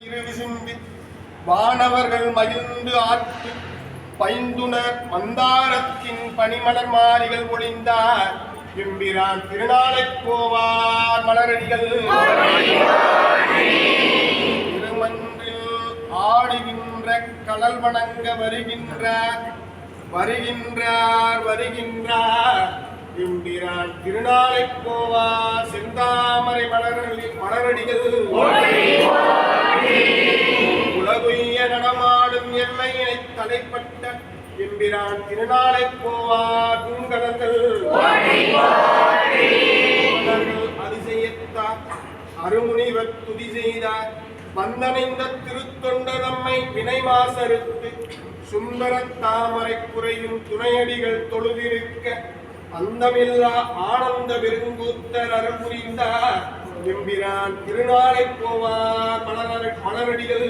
இரு விசும்பி வானவர்கள் மகிழ்ந்து ஆற்று பைந்துணர் மந்தாரத்தின் பனிமலர் மாறிகள் ஒளிந்தார். எம்பிரான் திருநாளைப் போவார் மலரடிகள். திருமன்றில் ஆடுகின்ற கடல் வணங்க வருகின்றார். வருகின்றார் வருகின்றார். எம்பிரான் திருநாளைப் போவார். செந்தாமரை மலரடி மலரடிகள். உலகுய்ய நடமாடும் எல்லையினை தலைப்பட்ட எம்பிரான் திருநாளை போவார் பூங்கடல்கள். அதிசயத்தார் அருமுனிவர் துதி செய்தார் வந்தனைந்த திருத்தொண்ட நம்மை வினை மாசறுத்து சுந்தர தாமரை குறையும் துணையடிகள் தொழுதிருக்க அந்தமில்லா ஆனந்த பெருங்கூத்தர் அருள் புரிந்தார் எம்பிரான் திருநாளை போவார் மலரடிகள்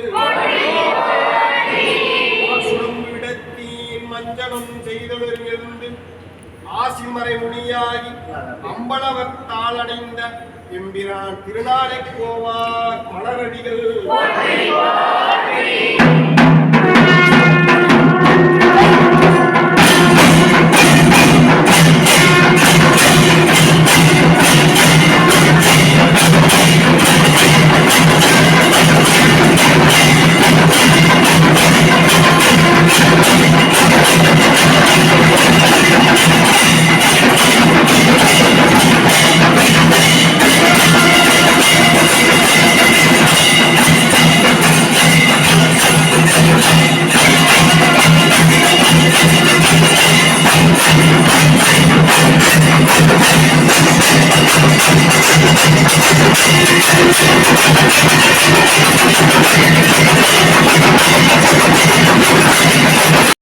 சுடும் விடத்தீன் மஞ்சனம் செய்தவரிலிருந்து ஆசிமறை முனியாகி அம்பலவர் தாளடைந்த எம்பிரான் திருநாளை கோவார் மலரடிகள்.